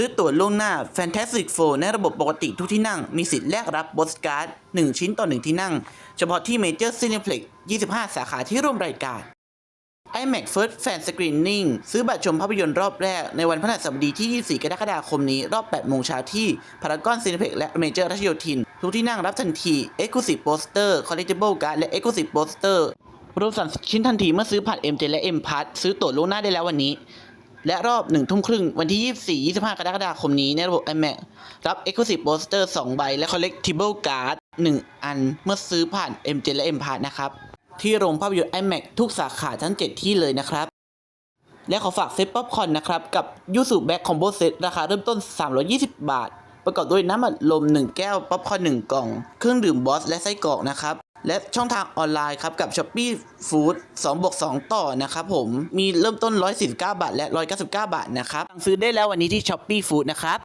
ซื้อตั๋วล่วงหน้า Fantastic Four ในระบบปกติทุกที่นั่ง มีสิทธิ์แลกรับโบสการ์ด 1 ชิ้นต่อ 1 ที่นั่ง เฉพาะที่ Major Cineplex 25 สาขาที่ร่วมรายการ iMac First Fan Screening ซื้อบัตรชมภาพยนตร์รอบแรกในวันพฤหัสบดีที่ 24 กรกฎาคมนี้ รอบ 8 โมงเช้าที่พารากอนซีนิเพ็กและเมเจอร์รัชโยธิน ทุกที่นั่งรับทันที Exclusive Poster Collectible Card และ Exclusive Poster รวม30ชิ้นทันทีเมื่อซื้อผ่าน MJ และ M Pass ซื้อตั๋วล่วงหน้าได้แล้ววันนี้ และรอบ1ทุ่มครึ่งวันที่ 24 25 กรกฎาคมนี้ในระบบ iMac รับ Exclusive Poster 2 ใบ และ Collectible Card 1 อันเมื่อซื้อผ่าน MJ และ M Pass นะครับ ที่โรงภาพยนตร์ iMac ทุกสาขาทั้ง 7 ที่เลยนะครับ และขอฝากเซตป๊อปคอนนะครับ กับยูสุแบ็คคอมโบเซตราคาเริ่มต้น 320 บาท ประกอบด้วยน้ำอัดลม 1 แก้ว ป๊อปคอร์น1กล่อง เครื่องดื่มบอสและไส้กรอกนะครับ และช่องทางออนไลน์ครับกับ s h อ p e e Food 2บวก2ต่อนะครับผมมีเริ่มต้น 149 บาท และ 199 บาทนะครับสั่งซื้อได้แล้ววันนี้ที่ s h อ p e e Food นะครับ